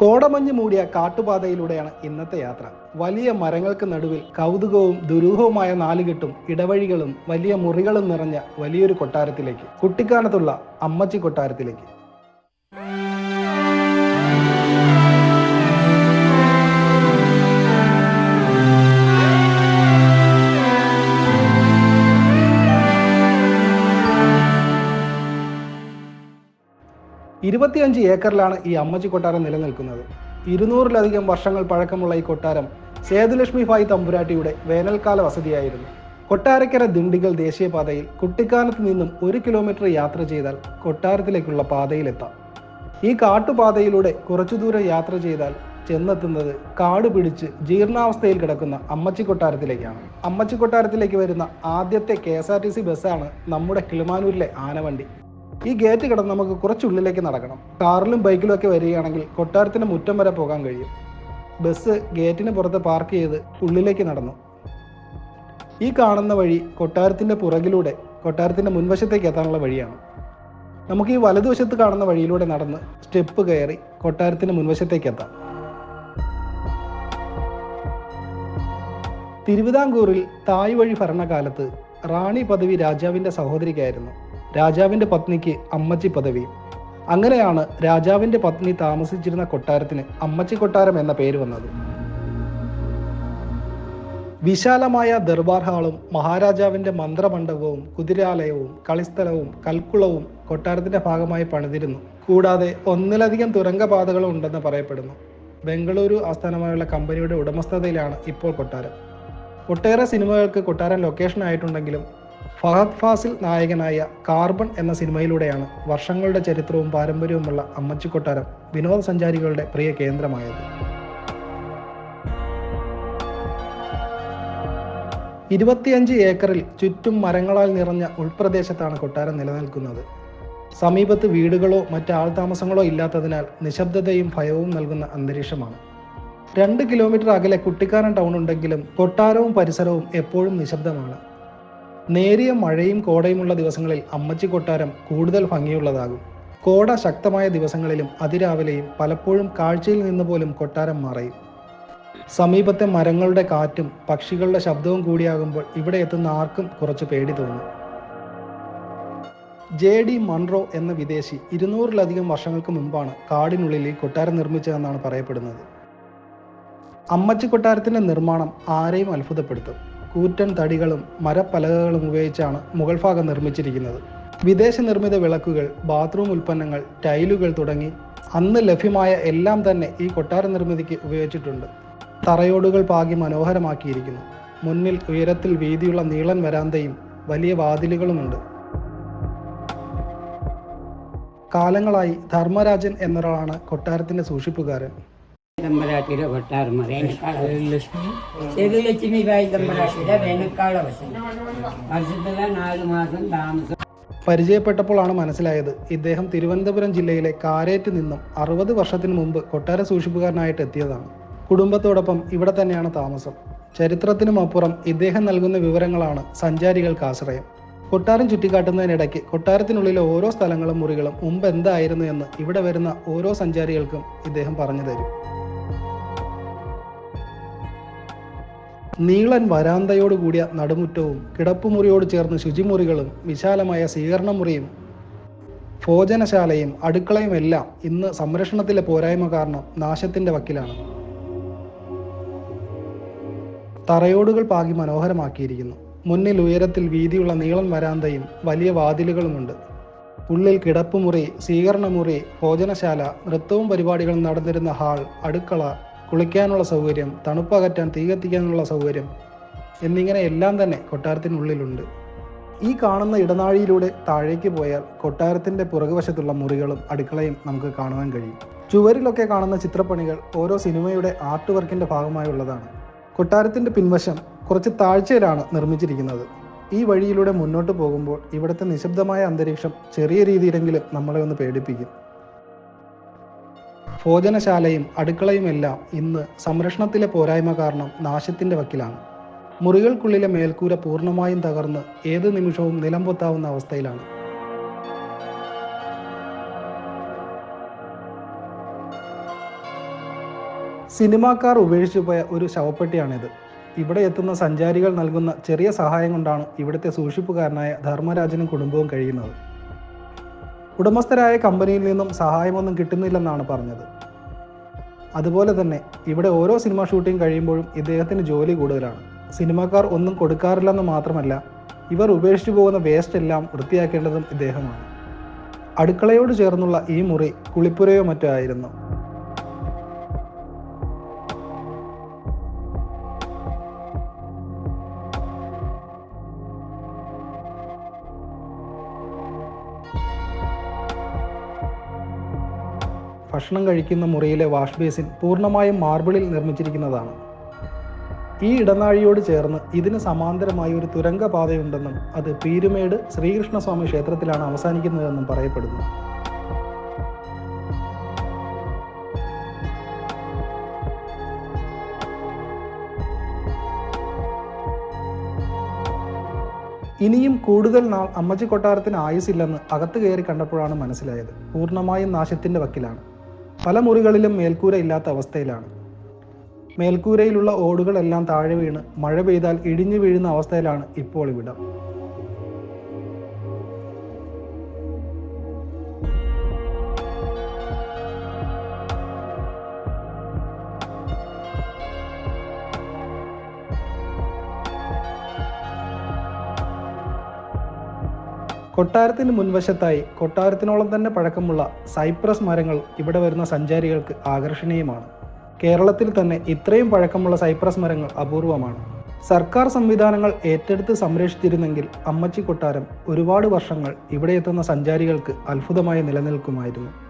കോടമഞ്ഞ് മൂടിയ കാട്ടുപാതയിലൂടെയാണ് ഇന്നത്തെ യാത്ര. വലിയ മരങ്ങൾക്ക് നടുവിൽ കൗതുകവും ദുരൂഹവുമായ നാലുകെട്ടും ഇടവഴികളും വലിയ മുറികളും നിറഞ്ഞ വലിയൊരു കൊട്ടാരത്തിലേക്ക് കുട്ടിക്കാനത്തുള്ള അമ്മച്ചി കൊട്ടാരത്തിലേക്ക്. ഇരുപത്തിയഞ്ച് ഏക്കറിലാണ് ഈ അമ്മച്ചി കൊട്ടാരം നിലനിൽക്കുന്നത്. ഇരുന്നൂറിലധികം വർഷങ്ങൾ പഴക്കമുള്ള ഈ കൊട്ടാരം സേതുലക്ഷ്മി ഭായ് തമ്പുരാട്ടിയുടെ വേനൽക്കാല വസതിയായിരുന്നു. കൊട്ടാരക്കര ദിണ്ടിഗൽ ദേശീയപാതയിൽ കുട്ടിക്കാലത്ത് നിന്നും ഒരു കിലോമീറ്റർ യാത്ര ചെയ്താൽ കൊട്ടാരത്തിലേക്കുള്ള പാതയിലെത്താം. ഈ കാട്ടുപാതയിലൂടെ കുറച്ചു ദൂരം യാത്ര ചെയ്താൽ ചെന്നെത്തുന്നത് കാട് പിടിച്ച് ജീർണാവസ്ഥയിൽ കിടക്കുന്ന അമ്മച്ചി കൊട്ടാരത്തിലേക്കാണ്. അമ്മച്ചി കൊട്ടാരത്തിലേക്ക് വരുന്ന ആദ്യത്തെ K S R T C ബസ്സാണ് നമ്മുടെ കിളിമാനൂരിലെ ആനവണ്ടി. ഈ ഗേറ്റ് കിടന്ന് നമുക്ക് കുറച്ചുള്ളിലേക്ക് നടക്കണം. കാറിലും ബൈക്കിലും ഒക്കെ വരികയാണെങ്കിൽ കൊട്ടാരത്തിന്റെ മുറ്റം വരെ പോകാൻ കഴിയും. ബസ് ഗേറ്റിന് പുറത്ത് പാർക്ക് ചെയ്ത് ഉള്ളിലേക്ക് നടന്നു. ഈ കാണുന്ന വഴി കൊട്ടാരത്തിന്റെ പുറകിലൂടെ കൊട്ടാരത്തിന്റെ മുൻവശത്തേക്ക് എത്താനുള്ള വഴിയാണ്. നമുക്ക് ഈ വലതുവശത്ത് കാണുന്ന വഴിയിലൂടെ നടന്ന് സ്റ്റെപ്പ് കയറി കൊട്ടാരത്തിന്റെ മുൻവശത്തേക്ക് എത്താം. തിരുവിതാംകൂറിൽ തായ് വഴി ഭരണകാലത്ത് റാണി പദവി രാജാവിന്റെ സഹോദരിക്കായിരുന്നു. രാജാവിന്റെ പത്നിക്ക് അമ്മച്ചി പദവി. അങ്ങനെയാണ് രാജാവിന്റെ പത്നി താമസിച്ചിരുന്ന കൊട്ടാരത്തിന് അമ്മച്ചി കൊട്ടാരം എന്ന പേര് വന്നത്. വിശാലമായ ദർബാർ ഹാളും മഹാരാജാവിന്റെ മന്ത്രമണ്ഡപവും കുതിരാലയവും കളിസ്ഥലവും കൽക്കുളവും കൊട്ടാരത്തിന്റെ ഭാഗമായി പണിതിരുന്നു. കൂടാതെ ഒന്നിലധികം തുരങ്കപാതകളും ഉണ്ടെന്ന് പറയപ്പെടുന്നു. ബംഗളൂരു ആസ്ഥാനമായുള്ള കമ്പനിയുടെ ഉടമസ്ഥതയിലാണ് ഇപ്പോൾ കൊട്ടാരം. ഒട്ടേറെ സിനിമകൾക്ക് കൊട്ടാരം ലൊക്കേഷൻ ആയിട്ടുണ്ടെങ്കിലും ഫഹദ് ഫാസിൽ നായകനായ കാർബൺ എന്ന സിനിമയിലൂടെയാണ് വർഷങ്ങളുടെ ചരിത്രവും പാരമ്പര്യവുമുള്ള അമ്മച്ചി കൊട്ടാരം വിനോദസഞ്ചാരികളുടെ പ്രിയ കേന്ദ്രമായത്. ഇരുപത്തിയഞ്ച് ഏക്കറിൽ ചുറ്റും മരങ്ങളാൽ നിറഞ്ഞ ഉൾപ്രദേശത്താണ് കൊട്ടാരം നിലനിൽക്കുന്നത്. സമീപത്ത് വീടുകളോ മറ്റ് ആൾതാമസങ്ങളോ ഇല്ലാത്തതിനാൽ നിശബ്ദതയും ഭയവും നൽകുന്ന അന്തരീക്ഷമാണ്. രണ്ട് കിലോമീറ്റർ അകലെ കുട്ടിക്കാനം ടൗൺ ഉണ്ടെങ്കിലും കൊട്ടാരവും പരിസരവും എപ്പോഴും നിശബ്ദമാണ്. നേരിയ മഴയും കോടയുമുള്ള ദിവസങ്ങളിൽ അമ്മച്ചി കൊട്ടാരം കൂടുതൽ ഭംഗിയുള്ളതാകും. കോട ശക്തമായ ദിവസങ്ങളിലും അതിരാവിലെയും പലപ്പോഴും കാഴ്ചയിൽ നിന്ന് പോലും കൊട്ടാരം മറയും. സമീപത്തെ മരങ്ങളുടെ കാറ്റും പക്ഷികളുടെ ശബ്ദവും കൂടിയാകുമ്പോൾ ഇവിടെ എത്തുന്ന ആർക്കും കുറച്ച് പേടി തോന്നും. ജെ ഡി മൺറോ എന്ന വിദേശി ഇരുന്നൂറിലധികം വർഷങ്ങൾക്ക് മുമ്പാണ് കാടിനുള്ളിൽ ഈ കൊട്ടാരം നിർമ്മിച്ചതെന്നാണ് പറയപ്പെടുന്നത്. അമ്മച്ചി കൊട്ടാരത്തിന്റെ നിർമ്മാണം ആരെയും അത്ഭുതപ്പെടുത്തും. കൂറ്റൻ തടികളും മരപ്പലകകളും ഉപയോഗിച്ചാണ് മുഗൾ ഭാഗം നിർമ്മിച്ചിരിക്കുന്നത്. വിദേശ നിർമ്മിത വിളക്കുകൾ ബാത്റൂം ഉൽപ്പന്നങ്ങൾ ടൈലുകൾ തുടങ്ങി അന്ന് ലഭ്യമായ എല്ലാം തന്നെ ഈ കൊട്ടാര നിർമ്മിതിക്ക് ഉപയോഗിച്ചിട്ടുണ്ട്. തറയോടുകൾ പാകി മനോഹരമാക്കിയിരിക്കുന്നു. മുന്നിൽ ഉയരത്തിൽ വീതിയുള്ള നീളൻ വരാന്തയും വലിയ വാതിലുകളുമുണ്ട്. കാലങ്ങളായി ധർമ്മരാജൻ എന്നൊരാളാണ് കൊട്ടാരത്തിന്റെ സൂക്ഷിപ്പുകാരൻ. തമ്പരാട്ടിയുടെ മറിയാണി ബായി തമ്പരാട്ടിയുടെ വേനൽക്കാല വശം വർഷത്തിലെ നാല് മാസം താമസം. പരിചയപ്പെട്ടപ്പോഴാണ് മനസ്സിലായത് ഇദ്ദേഹം തിരുവനന്തപുരം ജില്ലയിലെ കാരേറ്റ് നിന്നും അറുപത് വർഷത്തിന് മുമ്പ് കൊട്ടാര സൂക്ഷിപ്പുകാരനായിട്ട് എത്തിയതാണ്. കുടുംബത്തോടൊപ്പം ഇവിടെ തന്നെയാണ് താമസം. ചരിത്രത്തിനും അപ്പുറം ഇദ്ദേഹം നൽകുന്ന വിവരങ്ങളാണ് സഞ്ചാരികൾക്ക് ആശ്രയം. കൊട്ടാരം ചുറ്റിക്കാട്ടുന്നതിനിടയ്ക്ക് കൊട്ടാരത്തിനുള്ളിലെ ഓരോ സ്ഥലങ്ങളും മുറികളും മുമ്പ് എന്തായിരുന്നു എന്ന് ഇവിടെ വരുന്ന ഓരോ സഞ്ചാരികൾക്കും ഇദ്ദേഹം പറഞ്ഞു തരും. നീളൻ വരാന്തയോട് കൂടിയ നടുമുറ്റവും കിടപ്പുമുറിയോട് ചേർന്ന് ശുചിമുറികളും വിശാലമായ സ്വീകരണമുറിയും ഭോജനശാലയും അടുക്കളയും എല്ലാം ഇന്ന് സംരക്ഷണത്തിലെ പോരായ്മ കാരണം നാശത്തിന്റെ വക്കിലാണ്. തറയോടുകൾ പാകി മനോഹരമാക്കിയിരിക്കുന്നു. മുന്നിൽ ഉയരത്തിൽ വീതിയുള്ള നീളൻ വരാന്തയും വലിയ വാതിലുകളുമുണ്ട്. ഉള്ളിൽ കിടപ്പുമുറി സ്വീകരണമുറി ഭോജനശാല നൃത്തവും പരിപാടികളും നടന്നിരുന്ന ഹാൾ അടുക്കള കുളിക്കാനുള്ള സൗകര്യം തണുപ്പകറ്റാൻ തീ കത്തിക്കാനുള്ള സൗകര്യം എന്നിങ്ങനെ എല്ലാം തന്നെ കൊട്ടാരത്തിനുള്ളിലുണ്ട്. ഈ കാണുന്ന ഇടനാഴിയിലൂടെ താഴേക്ക് പോയാൽ കൊട്ടാരത്തിന്റെ പുറകുവശത്തുള്ള മുറികളും അടുക്കളയും നമുക്ക് കാണുവാൻ കഴിയും. ചുവരിലൊക്കെ കാണുന്ന ചിത്രപ്പണികൾ ഓരോ സിനിമയുടെ ആർട്ട് വർക്കിന്റെ ഭാഗമായുള്ളതാണ്. കൊട്ടാരത്തിന്റെ പിൻവശം കുറച്ച് താഴ്ചയിലാണ് നിർമ്മിച്ചിരിക്കുന്നത്. ഈ വഴിയിലൂടെ മുന്നോട്ട് പോകുമ്പോൾ ഇവിടുത്തെ നിശബ്ദമായ അന്തരീക്ഷം ചെറിയ രീതിയിലെങ്കിലും നമ്മളെ ഒന്ന് പേടിപ്പിക്കും. ഭോജനശാലയും അടുക്കളയുമെല്ലാം ഇന്ന് സംരക്ഷണത്തിലെ പോരായ്മ കാരണം നാശത്തിന്റെ വക്കിലാണ്. മുറികൾക്കുള്ളിലെ മേൽക്കൂര പൂർണമായും തകർന്ന് ഏത് നിമിഷവും നിലംപൊത്താവുന്ന അവസ്ഥയിലാണ്. സിനിമാക്കാർ ഉപേക്ഷിച്ചു പോയ ഒരു ശവപ്പെട്ടിയാണിത്. ഇവിടെ എത്തുന്ന സഞ്ചാരികൾ നൽകുന്ന ചെറിയ സഹായം കൊണ്ടാണ് ഇവിടുത്തെ സൂക്ഷിപ്പുകാരനായ ധർമ്മരാജനും കുടുംബവും കഴിയുന്നത്. ഉടമസ്ഥരായ കമ്പനിയിൽ നിന്നും സഹായമൊന്നും കിട്ടുന്നില്ലെന്നാണ് പറഞ്ഞത്. അതുപോലെ തന്നെ ഇവിടെ ഓരോ സിനിമ ഷൂട്ടിംഗ് കഴിയുമ്പോഴും ഇദ്ദേഹത്തിന് ജോലി കൂടുതലാണ്. സിനിമാക്കാർ ഒന്നും കൊടുക്കാറില്ലെന്ന് മാത്രമല്ല ഇവർ ഉപേക്ഷിച്ചു പോകുന്ന വേസ്റ്റ് എല്ലാം വൃത്തിയാക്കേണ്ടതും ഇദ്ദേഹമാണ്. അടുക്കളയോട് ചേർന്നുള്ള ഈ മുറി കുളിപ്പുരയോ മറ്റോ ആയിരുന്നു. ഭക്ഷണം കഴിക്കുന്ന മുറിയിലെ വാഷ് ബേസിൻ പൂർണമായും മാർബിളിൽ നിർമ്മിച്ചിരിക്കുന്നതാണ്. ഈ ഇടനാഴിയോട് ചേർന്ന് ഇതിന് സമാന്തരമായി ഒരു തുരങ്കപാതയുണ്ടെന്നും അത് പീരുമേട് ശ്രീകൃഷ്ണസ്വാമി ക്ഷേത്രത്തിലാണ് അവസാനിക്കുന്നതെന്നും പറയപ്പെടുന്നു. ഇനിയും കൂടുതൽ നാൾ അമ്മച്ചി കൊട്ടാരത്തിന് ആയുസില്ലെന്ന് അകത്ത് കയറി കണ്ടപ്പോഴാണ് മനസ്സിലായത്. പൂർണമായും നാശത്തിന്റെ വക്കിലാണ്. പല മുറികളിലും മേൽക്കൂര ഇല്ലാത്ത അവസ്ഥയിലാണ്. മേൽക്കൂരയിലുള്ള ഓടുകളെല്ലാം താഴെ വീണ് മഴ പെയ്താൽ ഇടിഞ്ഞു വീഴുന്ന അവസ്ഥയിലാണ് ഇപ്പോൾ ഇവിടം. കൊട്ടാരത്തിന് മുൻവശത്തായി കൊട്ടാരത്തിനോളം തന്നെ പഴക്കമുള്ള സൈപ്രസ് മരങ്ങൾ ഇവിടെ വരുന്ന സഞ്ചാരികൾക്ക് ആകർഷണീയമാണ്. കേരളത്തിൽ തന്നെ ഇത്രയും പഴക്കമുള്ള സൈപ്രസ് മരങ്ങൾ അപൂർവമാണ്. സർക്കാർ സംവിധാനങ്ങൾ ഏറ്റെടുത്ത് സംരക്ഷിച്ചിരുന്നെങ്കിൽ അമ്മച്ചി കൊട്ടാരം ഒരുപാട് വർഷങ്ങൾ ഇവിടെ എത്തുന്ന സഞ്ചാരികൾക്ക് അത്ഭുതമായി നിലനിൽക്കുമായിരുന്നു.